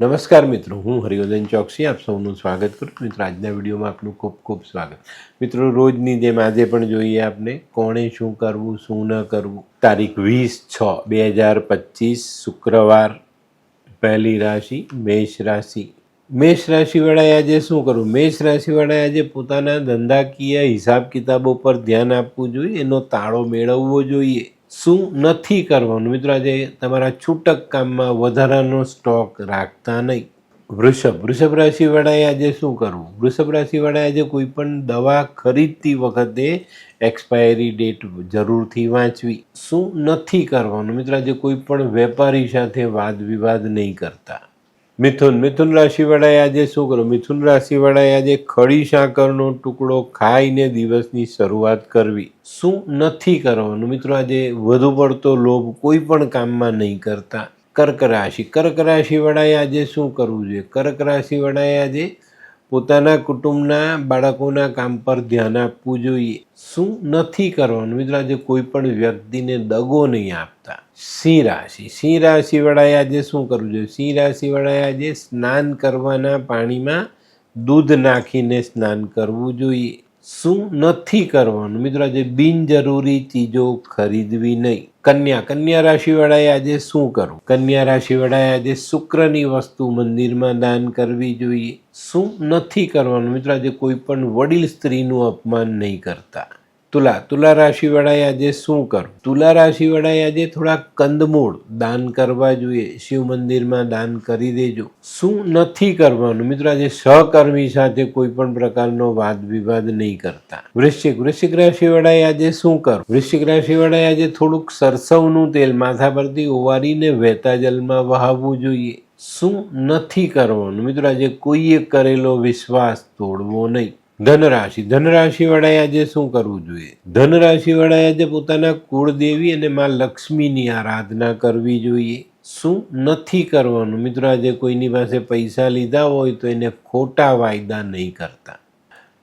નમસ્કાર મિત્રો, હું હરિવર્ધન ચોકસી, આપ સૌનું સ્વાગત કરું મિત્રો, આજના વિડીયોમાં આપનું ખૂબ ખૂબ સ્વાગત. મિત્રો, રોજની જેમ આજે પણ જોઈએ આપને, કોણે શું કરવું, શું ન કરવું? તારીખ વીસ છ, બે હજાર પચીસ, શુક્રવાર, પહેલી રાશિ, મેષ રાશિ. મેષ રાશિવાળાએ આજે શું કરવું? મેષ રાશિવાળાએ આજે પોતાના ધંધાકીય હિસાબ કિતાબો પર ધ્યાન આપવું જોઈએ, એનો તાળો મેળવવો જોઈએ. શું નથી કરવાનું? મિત્રો, આજે તમારા છૂટક કામમાં વધારાનો સ્ટોક રાખતા નહીં. વૃષભ વૃષભ રાશિવાળાએ આજે શું કરવું? વૃષભ રાશિવાળાએ આજે કોઈ પણ દવા ખરીદતી વખતે એક્સપાયરી ડેટ જરૂરથી વાંચવી. શું નથી કરવાનું? મિત્રો, આજે કોઈ પણ વેપારી સાથે વાદ વિવાદ નહીં કરતા. મિથુન. મિથુન રાશિવાળાએ આજે શું કરવું મિથુન રાશિવાળાએ આજે ખડી સાકરનો ટુકડો ખાઈને દિવસની શરૂઆત કરવી. શું નથી કરવાનું? મિત્રો, આજે વધુ પડતો લોભ કોઈ પણ કામમાં નહીં કરતા. કર્ક રાશિ. કર્ક રાશિવાળાએ આજે શું કરવું જોઈએ? કર્ક રાશિવાળાએ આજે પોતાના કુટુંબના બાળકોના કામ પર ધ્યાન આપવું જોઈએ. શું નથી કરવાનું? મિત્રો, આજે કોઈ પણ વ્યક્તિને દગો નહીં આપતા. સિંહ રાશિ. સિંહ રાશિવાળાએ આજે શું કરવું જોઈએ? સિંહ રાશિવાળાએ આજે સ્નાન કરવાના પાણીમાં દૂધ નાખીને સ્નાન કરવું જોઈએ. શું નથી કરવાનું? મિત્રો, આજે બિનજરૂરી ચીજો ખરીદવી નહીં. કન્યા કન્યા રાશિવાળાએ આજે શું કરવું? કન્યા રાશિવાળાએ આજે શુક્રની વસ્તુ મંદિરમાં દાન કરવી જોઈએ. શું નથી કરવાનું? મિત્રો, આજે કોઈ પણ વડીલ સ્ત્રીનું અપમાન નહીં કરતા. તુલા તુલા રાશિવાળાએ આજે શું કરવું? તુલા રાશિવાળાએ આજે થોડા કંદમૂળ દાન કરવા જોઈએ. શિવ મંદિરમાં દાન કરી દેજો. શું નથી કરવાનું? મિત્રો, આજે સહકર્મી સાથે કોઈ પણ પ્રકારનો વાદ વિવાદ નહીં કરતા. વૃશ્ચિક વૃશ્ચિક રાશિવાળાએ આજે શું કરવું? વૃશ્ચિક રાશિવાળાએ આજે થોડુંક સરસવનું તેલ માથા પરથી ઓવારીને વહેતા જલમાં વહાવવું જોઈએ. શું નથી કરવાનું? મિત્રો, આજે કોઈએ કરેલો વિશ્વાસ તોડવો નહીં. ધનરાશિ. ધનરાશિવાળાએ આજે શું કરવું જોઈએ? ધનરાશિવાળાએ આજે પોતાના કુળદેવી અને મા લક્ષ્મીની આરાધના કરવી જોઈએ. શું નથી કરવાનું? મિત્રો, આજે કોઈની પાસે પૈસા લીધા હોય તો એને ખોટા વાયદા નહીં કરતા.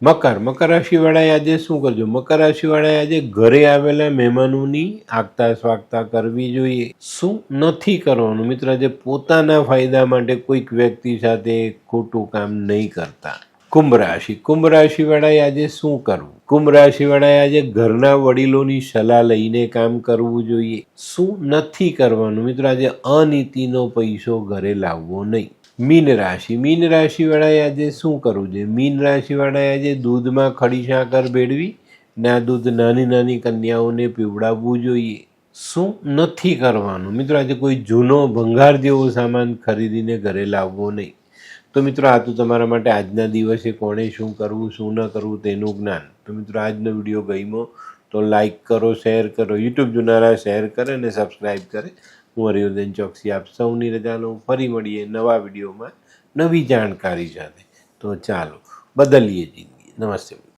મકર. મકર રાશિવાળાએ આજે શું કરજો? મકર રાશિવાળાએ આજે ઘરે આવેલા મહેમાનોની આગતા સ્વાગતા કરવી જોઈએ. શું નથી કરવાનું? મિત્ર, આજે પોતાના ફાયદા માટે કોઈક વ્યક્તિ સાથે ખોટું કામ નહીં કરતા. કુંભ રાશિ. કુંભ રાશિવાળાએ આજે શું કરવું? કુંભ રાશિવાળાએ આજે ઘરના વડીલોની સલાહ લઈને કામ કરવું જોઈએ. શું નથી કરવાનું? મિત્રો, આજે અનીતિનો પૈસો ઘરે લાવવો નહીં. મીન રાશિ. મીન રાશિવાળાએ આજે શું કરવું જોઈએ? મીન રાશિવાળાએ આજે દૂધમાં ખડી સાકર ભેળવી, ને દૂધ નાની નાની કન્યાઓને પીવડાવવું જોઈએ. શું નથી કરવાનું? મિત્રો, આજે કોઈ જૂનો ભંગાર જેવો સામાન ખરીદીને ઘરે લાવવો નહીં. તો મિત્રો, આ તો તમારા માટે આજના દિવસે કોણે શું કરવું, શું ન કરવું તેનું જ્ઞાન. તો મિત્રો, આજનો વીડિયો ગમ્યો તો લાઇક કરો શેર કરો યુટ્યુબ જોનારા શેર કરે અને સબસ્ક્રાઈબ કરે. હું હરિયોદન ચોકસી આપ સૌની રજાનો ફરી મળીએ નવા વિડીયોમાં નવી જાણકારી સાથે. તો ચાલો, બદલીએ જિંદગી. નમસ્તે